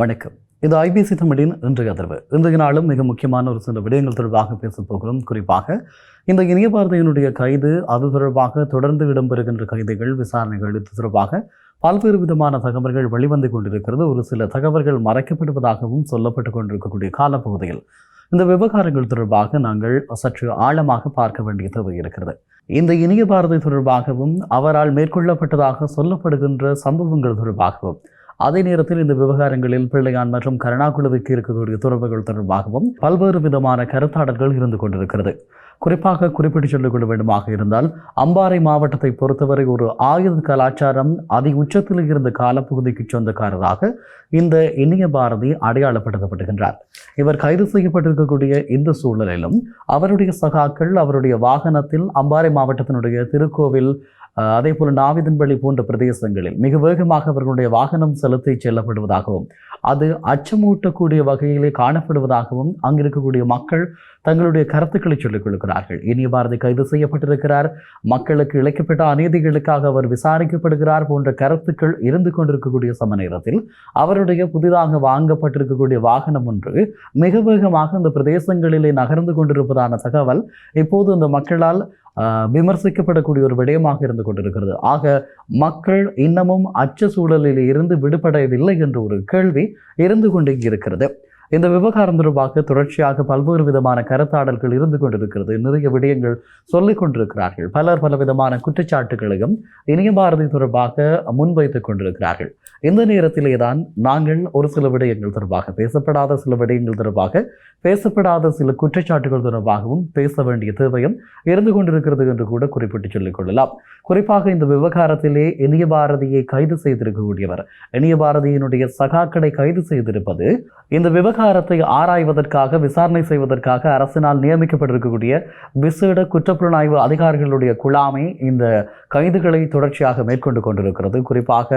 வணக்கம். இது ஐபிசி தமிழின் இன்றைய அதிர்வு. இன்றைய நாளும் மிக முக்கியமான ஒரு சில விடயங்கள் தொடர்பாக பேசப் போகிறோம். குறிப்பாக இந்த இணைய பாரதியினுடைய கைது அது தொடர்பாக தொடர்ந்து இடம்பெறுகின்ற கைதுகள் விசாரணைகள் இது தொடர்பாக பல்வேறு விதமான தகவல்கள் வெளிவந்து கொண்டிருக்கிறது. ஒரு சில தகவல்கள் மறைக்கப்படுவதாகவும் சொல்லப்பட்டு கொண்டிருக்கக்கூடிய காலப்பகுதியில். இந்த விவகாரங்கள் தொடர்பாக நாங்கள் சற்று ஆழமாக பார்க்க வேண்டிய தேவை இருக்கிறது. இந்த இணைய பாரதி தொடர்பாகவும் அவரால் மேற்கொள்ளப்பட்டதாக சொல்லப்படுகின்ற சம்பவங்கள் தொடர்பாகவும் அதே நேரத்தில் இந்த விவகாரங்களில் பிள்ளையான் மற்றும் கருணாகுழுவுக்கு இருக்கக்கூடிய தொடர்புகள் தொடர்பாகவும் பல்வேறு விதமான கருத்தாடல்கள் இருந்து கொண்டிருக்கிறது. குறிப்பாக குறிப்பிட்டு சொல்லிக்கொள்ள வேண்டுமாக இருந்தால் அம்பாறை மாவட்டத்தை பொறுத்தவரை ஒரு ஆயுத கலாச்சாரம் அதி உச்சத்தில் இருந்த காலப்பகுதிக்கு சொந்தக்காரராக இந்த இனிய பாரதி அடையாளப்படுத்தப்படுகின்றார். இவர் கைது செய்யப்பட்டிருக்கக்கூடிய இந்த சூழலிலும் அவருடைய சகாக்கள் அவருடைய வாகனத்தில் அம்பாறை மாவட்டத்தினுடைய திருக்கோவில் அதே போல நாவிதன்பள்ளி போன்ற பிரதேசங்களில் மிக வேகமாக அவர்களுடைய வாகனம் செலுத்தி செல்லப்படுவதாகவும் அது அச்சமூட்டக்கூடிய வகையிலே காணப்படுவதாகவும் அங்கிருக்கக்கூடிய மக்கள் தங்களுடைய கருத்துக்களை சொல்லிக் கொள்கிறார்கள். இனிய பாரதி கைது செய்யப்பட்டிருக்கிறார். மக்களுக்கு இழைக்கப்பட்ட அநீதிகளுக்காக அவர் விசாரிக்கப்படுகிறார் போன்ற கருத்துக்கள் இருந்து கொண்டிருக்கக்கூடிய சம நேரத்தில் அவருடைய புதிதாக வாங்கப்பட்டிருக்கக்கூடிய வாகனம் ஒன்று மிக வேகமாக இந்த பிரதேசங்களிலே நகர்ந்து கொண்டிருப்பதான தகவல் இப்போது இந்த மக்களால் விமர்சிக்கப்படக்கூடிய ஒரு விடயமாக இருந்து கொண்டிருக்கிறது. ஆக மக்கள் இன்னமும் அச்ச சூழலில் இருந்து விடுபடவில்லை என்ற ஒரு கேள்வி இருந்து கொண்டே இருக்கிறது இந்த விவகாரம் தொடர்பாக தொடர்ச்சியாக பல்வேறு விதமான கருத்தாடல்கள் இருந்து கொண்டிருக்கிறது. நிறைய விடயங்கள் சொல்லிக் கொண்டிருக்கிறார்கள். பலர் பல விதமான குற்றச்சாட்டுகளையும் இணைய பாரதி தொடர்பாக முன்வைத்துக் கொண்டிருக்கிறார்கள். இந்த நேரத்திலே தான் நாங்கள் ஒரு சில விடயங்கள் தொடர்பாக பேசப்படாத சில விடயங்கள் தொடர்பாக பேசப்படாத சில குற்றச்சாட்டுகள் தொடர்பாகவும் பேச வேண்டிய தேவையும் இருந்து கொண்டிருக்கிறது என்று கூட குறிப்பிட்டு சொல்லிக் கொள்ளலாம். குறிப்பாக இந்த விவகாரத்திலே இனிய பாரதியை கைது செய்திருக்கக்கூடியவர் இனிய பாரதியினுடைய சகாக்களை கைது செய்திருப்பது இந்த விவகாரம் விவகாரத்தை ஆராய்வதற்காக விசாரணை செய்வதற்காக அரசினால் நியமிக்கப்பட்டிருக்கக்கூடிய விசேட குற்றப்புலனாய்வு அதிகாரிகளுடைய குழாமை இந்த கைதுகளை தொடர்ச்சியாக மேற்கொண்டு கொண்டிருக்கிறது. குறிப்பாக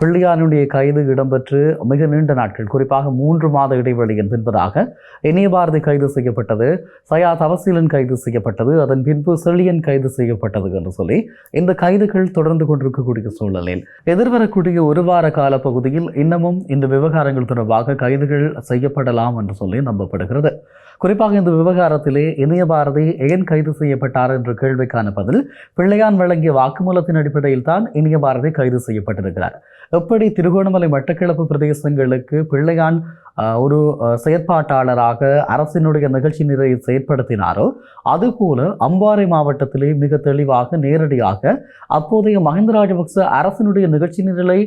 பிள்ளையானுடைய கைது இடம்பெற்று மிக நீண்ட நாட்கள் குறிப்பாக மூன்று மாத இடைவெளியின் பின்பதாக இனிய பாரதி கைது செய்யப்பட்டது சயா தவசீலன் கைது செய்யப்பட்டது அதன் பின்பு செழியன் கைது செய்யப்பட்டது என்று சொல்லி இந்த கைதுகள் தொடர்ந்து கொண்டிருக்கக்கூடிய சூழலில் எதிர்வரக்கூடிய ஒரு வார கால பகுதியில் இன்னமும் இந்த விவகாரங்கள் தொடர்பாக கைதுகள் செய்யப்படலாம் என்று சொல்லி நம்பப்படுகிறது. குறிப்பாக இந்த விவகாரத்திலே இணைய பாரதி ஏன் கைது செய்யப்பட்டார் என்ற கேள்விக்கான பதில் பிள்ளையான் வழங்கிய வாக்குமூலத்தின் அடிப்படையில் தான் இனிய பாரதி கைது செய்யப்பட்டிருக்கிறார். எப்படி திருகோணமலை மட்டக்கிழப்பு பிரதேசங்களுக்கு பிள்ளையான் ஒரு செயற்பாட்டாளராக அரசினுடைய நிகழ்ச்சி நிறையை செயற்படுத்தினாரோ அதுபோல அம்பாறை மாவட்டத்திலே மிக தெளிவாக நேரடியாக அப்போதைய மஹிந்த ராஜபக்ச அரசினுடைய நிகழ்ச்சி நிரலை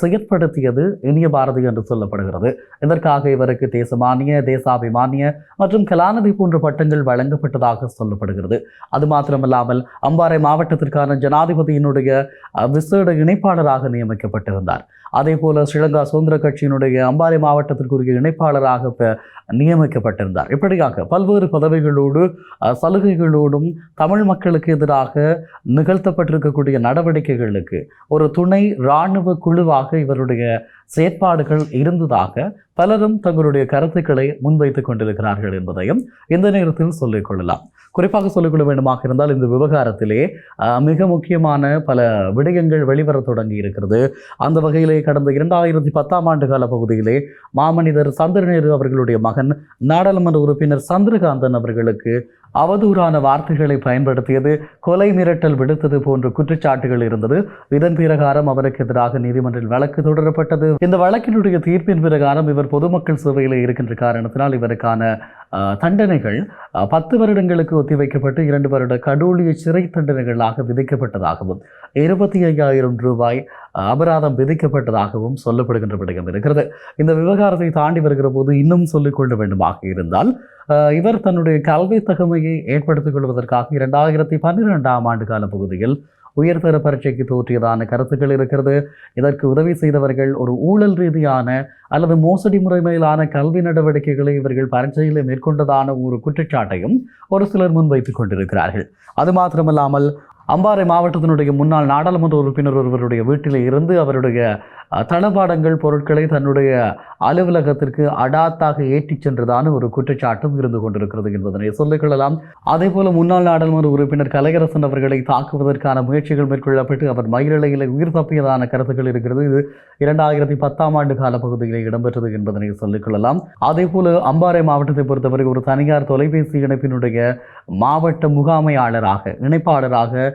செயற்படுத்தியது இனிய பாரதி என்று சொல்லப்படுகிறது. இதற்காக இவருக்கு தேசமானிய தேசாபிமானிய மற்றும் கலாநிதி போன்ற பட்டங்கள் வழங்கப்பட்டதாக சொல்லப்படுகிறது. அது மாத்திரமல்லாமல் அம்பாறை மாவட்டத்திற்கான ஜனாதிபதியினுடைய விசேட இணைப்பாளராக நியமிக்கப்பட்டிருந்தார். அதே போல ஸ்ரீலங்கா சுதந்திர கட்சியினுடைய அம்பாறை மாவட்டத்திற்குரிய இணைப்பாளராக நியமிக்கப்பட்டிருந்தார். இப்படியாக பல்வேறு பதவிகளோடு சலுகைகளோடும் தமிழ் மக்களுக்கு எதிராக நிகழ்த்தப்பட்டிருக்கக்கூடிய நடவடிக்கைகளுக்கு ஒரு துணை இராணுவ குழுவாக இவருடைய செயற்பாடுகள் இருந்ததாக பலரும் தங்களுடைய கருத்துக்களை முன்வைத்துக் கொண்டிருக்கிறார்கள் என்பதையும் இந்த நேரத்தில் சொல்லிக் கொள்ளலாம். குறிப்பாக சொல்லிக்கொள்ள வேண்டுமாக இருந்தால் இந்த விவகாரத்திலே மிக முக்கியமான பல விடயங்கள் வெளிவர தொடங்கி இருக்கிறது. அந்த வகையிலே கடந்த இரண்டாயிரத்தி பத்தாம் ஆண்டு கால பகுதியிலே மாமனிதர் சந்திரநேரு அவர்களுடைய மகன் நாடாளுமன்ற உறுப்பினர் சந்திரகாந்தன் அவர்களுக்கு அவதூறான வார்த்தைகளை பயன்படுத்தியது கொலை மிரட்டல் விடுத்தது போன்ற குற்றச்சாட்டுகள் இருந்தது. இதன் பிரகாரம் அவருக்கு எதிராக நீதிமன்றில் வழக்கு தொடரப்பட்டது. இந்த வழக்கினுடைய தீர்ப்பின் பிரகாரம் இவர் பொதுமக்கள் சேவையில் இருக்கின்ற காரணத்தினால் இவருக்கான தண்டனைகள் பத்து வருடங்களுக்கு ஒத்திவைக்கப்பட்டு இரண்டு வருட கடூழிய சிறை தண்டனைகளாக விதிக்கப்பட்டதாகவும் இருபத்தி ஐயாயிரம் ரூபாய் அபராதம் விதிக்கப்பட்டதாகவும் சொல்லப்படுகின்ற விடயம் இருக்கிறது. இந்த விவகாரத்தை தாண்டி வருகிற போது இன்னும் சொல்லிக்கொள்ள வேண்டுமாக இருந்தால் இவர் தன்னுடைய கல்வி தகமையை ஏற்படுத்திக் கொள்வதற்காக இரண்டாயிரத்தி பன்னிரெண்டாம் ஆண்டு கால பகுதியில் உயர்தர பரீட்சைக்கு தோற்றியதான கருத்துக்கள் இருக்கிறது. இதற்கு உதவி செய்தவர்கள் ஒரு ஊழல் ரீதியான அல்லது மோசடி முறைமையிலான கல்வி நடவடிக்கைகளை இவர்கள் பரீட்சையில் மேற்கொண்டதான ஒரு குற்றச்சாட்டையும் ஒரு சிலர் முன்வைத்துக் கொண்டிருக்கிறார்கள். அது மாத்திரமல்லாமல் அம்பாறை மாவட்டத்தினுடைய முன்னாள் நாடாளுமன்ற உறுப்பினர் ஒருவருடைய வீட்டில் இருந்து அவருடைய தளபாடங்கள் பொருட்களை தன்னுடைய அலுவலகத்திற்கு அடாத்தாக ஏற்றிச் சென்றதான ஒரு குற்றச்சாட்டும் இருந்து கொண்டிருக்கிறது என்பதனை சொல்லிக்கொள்ளலாம் அதே போல முன்னாள் நாடாளுமன்ற உறுப்பினர் கலையரசன் அவர்களை தாக்குவதற்கான முயற்சிகள் மேற்கொள்ளப்பட்டு அவர் மயிரிழையில் உயிர் தப்பியதான கருத்துக்கள் இருக்கிறது. இது இரண்டாயிரத்தி பத்தாம் ஆண்டு காலப்பகுதியில் இடம்பெற்றது என்பதனை சொல்லிக்கொள்ளலாம் அதே போல அம்பாறை மாவட்டத்தை பொறுத்தவரை ஒரு தனியார் தொலைபேசி இணைப்பினுடைய மாவட்ட முகாமையாளராக இணைப்பாளராக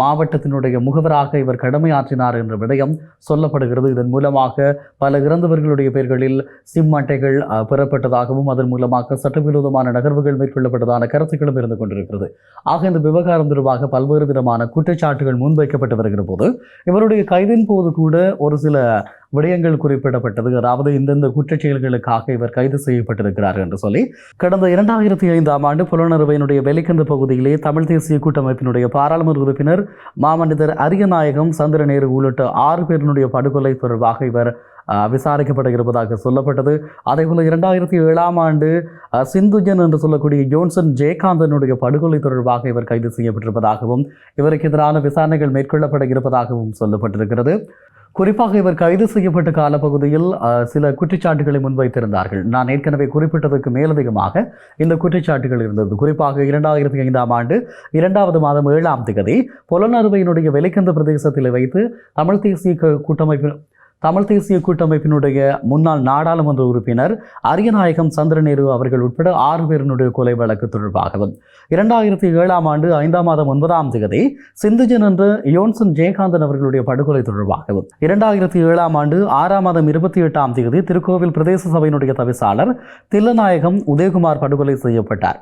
மாவட்டத்தினுடைய முகவராக இவர் கடமையாற்றினார் என்ற விடயம் சொல்லப்படுகிறது. இதன் மூலமாக பல இறந்தவர்களுடைய பெயர்களில் சிம் அட்டைகள் பெறப்பட்டதாகவும் அதன் மூலமாக சட்டவிரோதமான நகர்வுகள் மேற்கொள்ளப்பட்டதான கருத்துக்களும் இருந்து கொண்டிருக்கிறது. ஆக இந்த விவகாரம் தொடர்பாக பல்வேறு விதமான குற்றச்சாட்டுகள் முன்வைக்கப்பட்டு வருகிற போது இவருடைய கைதின் போது கூட ஒரு சில விடயங்கள் குறிப்பிடப்பட்டது. அதாவது இந்தந்த குற்றச்செயல்களுக்காக இவர் கைது செய்யப்பட்டிருக்கிறார் என்று சொல்லி கடந்த இரண்டாயிரத்தி ஐந்தாம் ஆண்டு புலனறுவையினுடைய வெளிக்கந்த பகுதியிலே தமிழ் தேசிய கூட்டமைப்பினுடைய பாராளுமன்ற உறுப்பினர் மாமனிதர் அரியநாயகம் சந்திரநேரு உள்ளிட்ட ஆறு பேரினுடைய படுகொலை தொடர்பாக இவர் விசாரிக்கப்பட இருப்பதாக சொல்லப்பட்டது. அதேபோல இரண்டாயிரத்தி ஏழாம் ஆண்டு சிந்துஜன் என்று சொல்லக்கூடிய ஜோன்சன் ஜெயகாந்தனுடைய படுகொலை தொடர்பாக இவர் கைது செய்யப்பட்டிருப்பதாகவும் இவருக்கு எதிரான விசாரணைகள் மேற்கொள்ளப்பட இருப்பதாகவும் சொல்லப்பட்டிருக்கிறது. குறிப்பாக இவர் கைது செய்யப்பட்ட காலப்பகுதியில் சில குற்றச்சாட்டுகளை முன்வைத்திருந்தார்கள். நான் ஏற்கனவே குறிப்பிட்டதற்கு மேலதிகமாக இந்த குற்றச்சாட்டுகள் இருந்தது. குறிப்பாக இரண்டாயிரத்தி ஐந்தாம் ஆண்டு இரண்டாவது மாதம் ஏழாம் திகதி புலனறுவையினுடைய வெளிக்கந்த பிரதேசத்தில் வைத்து தமிழ் தேசிய கூட்டமைப்பு தமிழ் தேசிய கூட்டமைப்பினுடைய முன்னாள் நாடாளுமன்ற உறுப்பினர் அரியநாயகம் சந்திரநேரு அவர்கள் உட்பட ஆறு பேரினுடைய கொலை வழக்கு தொடர்பாகவும் இரண்டாயிரத்தி ஏழாம் ஆண்டு ஐந்தாம் மாதம் ஒன்பதாம் தேதி சிந்துஜன் என்ற யோன்சன் ஜெயகாந்தன் அவர்களுடைய படுகொலை தொடர்பாகவும் இரண்டாயிரத்தி ஏழாம் ஆண்டு ஆறாம் மாதம் இருபத்தி எட்டாம் தேதி திருக்கோவில் பிரதேச சபையினுடைய தவிசாளர் தில்லநாயகம் உதயகுமார் படுகொலை செய்யப்பட்டார்.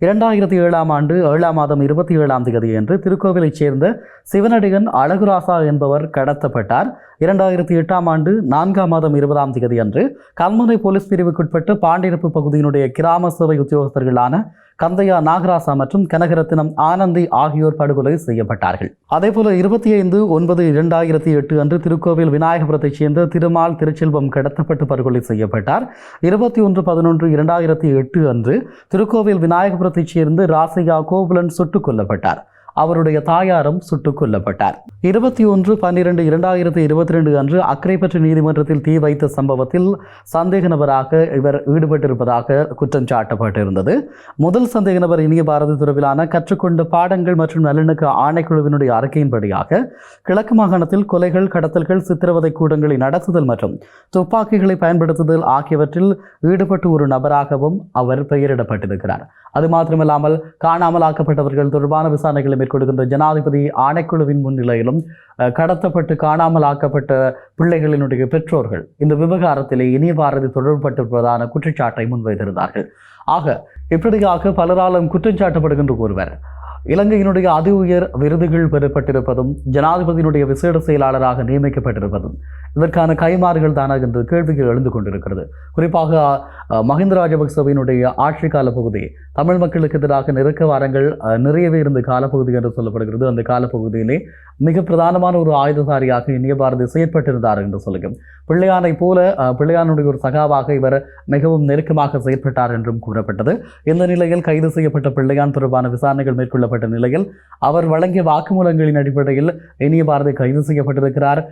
இரண்டாயிரத்தி ஏழாம் ஆண்டு ஏழாம் மாதம் இருபத்தி ஏழாம் தேதி என்று திருக்கோவிலைச் சேர்ந்த சிவனடிகன் அழகுராசா என்பவர் கடத்தப்பட்டார். இரண்டாயிரத்தி எட்டாம் ஆண்டு நான்காம் மாதம் இருபதாம் தேதி அன்று கல்முனை போலீஸ் பிரிவுக்குட்பட்டு பாண்டிருப்பு பகுதியினுடைய கிராம சேவை உத்தியோகஸ்தர்களான கந்தையா நாகராசா மற்றும் கனகரத்தினம் ஆனந்தி ஆகியோர் படுகொலை செய்யப்பட்டார்கள். அதேபோல இருபத்தி ஐந்து ஒன்பது இரண்டாயிரத்தி எட்டு அன்று திருக்கோவில் விநாயகபுரத்தைச் சேர்ந்த திருமால் திருச்செல்வம் கடத்தப்பட்டு படுகொலை செய்யப்பட்டார். இருபத்தி ஒன்று பதினொன்று இரண்டாயிரத்தி எட்டு அன்று திருக்கோவில் விநாயகபுரத்தைச் சேர்ந்து ராசையா கோபுலன் சுட்டுக் கொல்லப்பட்டார். அவருடைய தாயாரும் சுட்டுக் கொல்லப்பட்டார். இருபத்தி ஒன்று பன்னிரண்டு இரண்டாயிரத்தி இருபத்தி ரெண்டு அன்று அக்கரைப்பற்று நீதிமன்றத்தில் தீ வைத்த சம்பவத்தில் சந்தேக நபராக இவர் ஈடுபட்டிருப்பதாக குற்றம் சாட்டப்பட்டிருந்தது. முதல் சந்தேக நபர் இனிய பாரதி துறவிலான கற்றுக்கொண்ட பாடங்கள் மற்றும் நல்லிணக்க ஆணைக்குழுவினுடைய அறிக்கையின்படியாக கிழக்கு மாகாணத்தில் கொலைகள் கடத்தல்கள் சித்திரவதை கூடங்களை நடத்துதல் மற்றும் துப்பாக்கிகளை பயன்படுத்துதல் ஆகியவற்றில் ஈடுபட்டு ஒரு நபராகவும் அவர் பெயரிடப்பட்டிருக்கிறார். அது மாத்திரமில்லாமல் காணாமல் ஆக்கப்பட்டவர்கள் தொடர்பான விசாரணைகளை மேற்கொள்கின்ற ஜனாதிபதி ஆணைக்குழுவின் முன்னிலையிலும் கடத்தப்பட்டு காணாமல் ஆக்கப்பட்ட பிள்ளைகளினுடைய பெற்றோர்கள் இந்த விவகாரத்திலே இனிய பாரதி தொடர்பட்டிருப்பதான குற்றச்சாட்டை முன்வைத்திருந்தார்கள். ஆக இப்படியாக பலராலும் குற்றம் சாட்டப்படுகின்ற ஒருவர் இலங்கையினுடைய அதி உயர் விருதுகள் பெறப்பட்டிருப்பதும் ஜனாதிபதியினுடைய விசேட செயலாளராக நியமிக்கப்பட்டிருப்பதும் இதற்கான கைமாறுகள் தானாக என்று கேள்விகள் எழுந்து கொண்டிருக்கிறது. குறிப்பாக மஹிந்த ராஜபக்சவினுடைய ஆட்சி கால பகுதி தமிழ் மக்களுக்கு எதிராக நெருக்க வாரங்கள் அஹ், நிறையவே இருந்த காலப்பகுதி என்று சொல்லப்படுகிறது. அந்த காலப்பகுதியிலே மிக பிரதானமான ஒரு ஆயுததாரியாக இனிய பாரதி செயற்பட்டிருந்தார் என்று சொல்லுங்க பிள்ளையானை போல பிள்ளையானுடைய ஒரு சகாவாக இவர் மிகவும் நெருக்கமாக செயற்பட்டார் என்றும் கூறப்பட்டது. இந்த நிலையில் கைது செய்யப்பட்ட பிள்ளையான் தொடர்பான விசாரணைகள் மேற்கொள்ளப்பட்ட நிலையில் அவர் வழங்கிய வாக்குமூலங்களின் அடிப்படையில் இனிய பாரதி கைது செய்யப்பட்டிருக்கிறார்.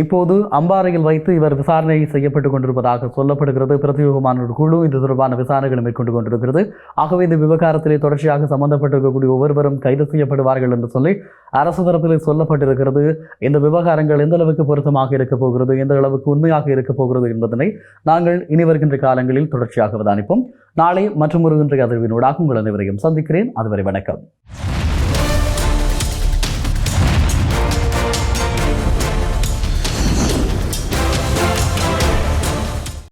இப்போது அம்பாறையில் வைத்து இவர் விசாரணை செய்யப்பட்டு கொண்டிருப்பதாக சொல்லப்படுகிறது. பிரத்யேகமான ஒரு குழு இது தொடர்பான விசாரணைகளை மேற்கொண்டு கொண்டிருக்கிறது. ஆகவே இந்த விவகாரத்திலே தொடர்ச்சியாக சம்பந்தப்பட்டிருக்கக்கூடிய ஒவ்வொருவரும் கைது செய்யப்படுவார்கள் என்று சொல்லி அரசு தரப்பில் சொல்லப்பட்டிருக்கிறது. இந்த விவகாரங்கள் எந்த அளவுக்கு பொருத்தமாக இருக்க போகிறது எந்த அளவுக்கு உண்மையாக இருக்கப் போகிறது என்பதனை நாங்கள் இனி வருகின்ற காலங்களில் தொடர்ச்சியாக அவதானிப்போம். நாளை மற்றும் ஒரு இன்றைய அதிர்வினூடாக உங்கள் அனைவரையும் சந்திக்கிறேன். அதுவரை வணக்கம்.